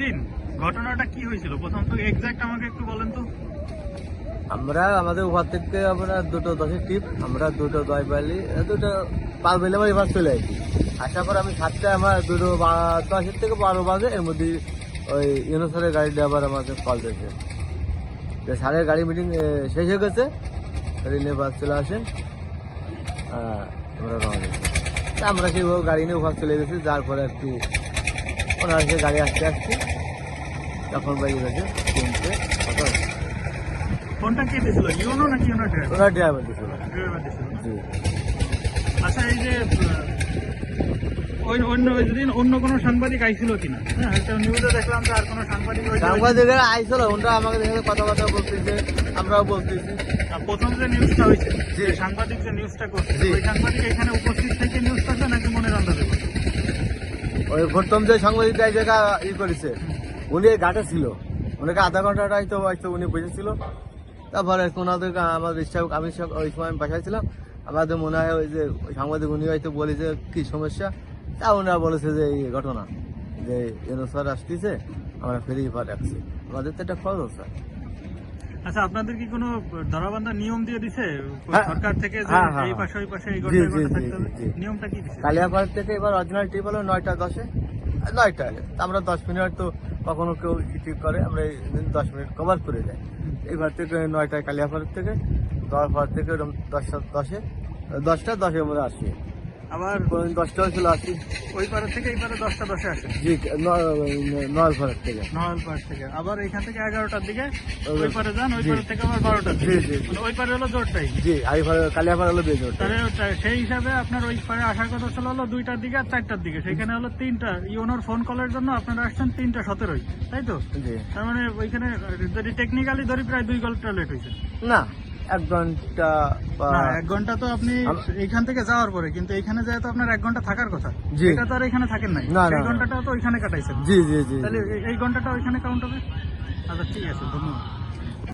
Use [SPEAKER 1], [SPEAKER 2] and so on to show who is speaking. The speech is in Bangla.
[SPEAKER 1] নাসরিন ঘটনাটা কি হয়েছিল? প্রথম তো এক্সাক্ট আমাকে একটু বলেন তো।
[SPEAKER 2] আমরা আমাদের উপর থেকে আমরা দুটো দশের টিপ আমরা দুটো দশ বাইলি দুটো পাঁচ বাইলে আমার এবার চলে আসি। আসার পর আমি সাতটা আমার দুটো দশের থেকে বারো বাজে এর মধ্যে ওই ইউনোসারের গাড়ি ড্রাইভার আমাদের কল দিয়েছে। যে স্যারের গাড়ি মিটিং শেষ হয়ে গেছে গাড়ি নিয়ে বাস চলে আসেন আহ, আমরা রওনা আমরা সেইভাবে গাড়ি নিয়ে ওখানে চলে গেছি যার পরে কি ওনার সে গাড়ি আসতে আসছি তখন বাইরে গেছে তিনটে কত?
[SPEAKER 1] ফোনটা কে দিয়েছিল? ইউনো নাকি ইউনো ড্রাইভার
[SPEAKER 2] ওনার ড্রাইভার
[SPEAKER 1] দিয়েছিল।
[SPEAKER 2] জি।
[SPEAKER 1] আচ্ছা এই যে হ্যাঁ
[SPEAKER 2] সাংবাদিকেরা ওনারা আমাকে দেখে কথা কথা বলতেছে আমরাও বলতেছি।
[SPEAKER 1] প্রথম যে নিউজটা হয়েছে যে সাংবাদিক যে নিউজটা করছে ওই সাংবাদিক এখানে উপস্থিত থেকে
[SPEAKER 2] ওই প্রথম যে সাংবাদিকটা জায়গা ই করেছে। উনি ঘাটে ছিল। ওনাকে আধা ঘন্টাটা হয়তো হয়তো উনি বসেছিল তারপরে ওনাদের আমাদের ইচ্ছা আমি ওই সময় বাসায় ছিলাম। আমাদের মনে হয় ওই যে সাংবাদিক উনি হয়তো বলে যে, কি সমস্যা? তা ওনারা বলেছে যে, এই ঘটনা, যে এনো স্যার আসতেছে, আমরা ফেরি পা রাখছি আমাদের তো একটা খরচ স্যার
[SPEAKER 1] আচ্ছা আপনাদের কি কোনো ধরাবান্ধা নিয়ম দিয়ে দিছে?
[SPEAKER 2] হ্যাঁ।
[SPEAKER 1] সরকার থেকে যে
[SPEAKER 2] হ্যাঁ, হ্যাঁ,
[SPEAKER 1] এই। পাশে ওই পাশে এই ঘটনা থাকতে হবে? নিয়মটা কি দিছে?
[SPEAKER 2] কালিয়াপাড় থেকে এবার অরিজিনাল ট্রিপ হলো নয়টা দশে। নয়টায় আমরা দশ মিনিট তো কখনো কেউ ঠিক করে আমরা এই দিন দশ মিনিট কভার করে যাই। এইবার থেকে নয়টায় কালিয়াপাড় থেকে দশ পর থেকে দশটা দশে। দশটা দশের মধ্যে আসি
[SPEAKER 1] আবার
[SPEAKER 2] দশটা আসি
[SPEAKER 1] ওই থেকে এই দশটা দশে আসে।
[SPEAKER 2] জি নয় থেকে।
[SPEAKER 1] থেকে। আবার এখান থেকে এগারোটার দিকে
[SPEAKER 2] ওই-
[SPEAKER 1] ওই পারে যান ওই। থেকে আবার বারোটার
[SPEAKER 2] জি, জি, জি।
[SPEAKER 1] মানে ওই পারে হলো জোরটাই
[SPEAKER 2] জি আই কালিয়াপাড় হলো
[SPEAKER 1] তাহলে সেই হিসাবে আপনার ওই পারে আসার কথা ছিল হলো দুইটার দিকে আর চারটার দিকে। সেখানে হলো তিনটা ইউনোর ফোন কলের জন্য আপনারা আসছেন তিনটা সতেরোই তাই তো?
[SPEAKER 2] জি।
[SPEAKER 1] তার মানে ওইখানে যদি টেকনিক্যালি ধরি প্রায় দুই ঘণ্টা লেট হয়েছে।
[SPEAKER 2] না এক
[SPEAKER 1] ঘণ্টা এক ঘণ্টা তো আপনি এখান থেকে যাওয়ার পরে কিন্তু এখানে যায় তো আপনার এক ঘণ্টা থাকার কথা। এটা তো আর এখানে থাকেন নাই।
[SPEAKER 2] না,
[SPEAKER 1] এক
[SPEAKER 2] ঘন্টাটাও
[SPEAKER 1] ঘন্টাটা তো ওইখানে কাটাইছেন।
[SPEAKER 2] জি জি জি
[SPEAKER 1] তাহলে এই- এই ঘন্টাটা ওইখানে কাউন্ট হবে? আচ্ছা ঠিক আছে ধন্যবাদ।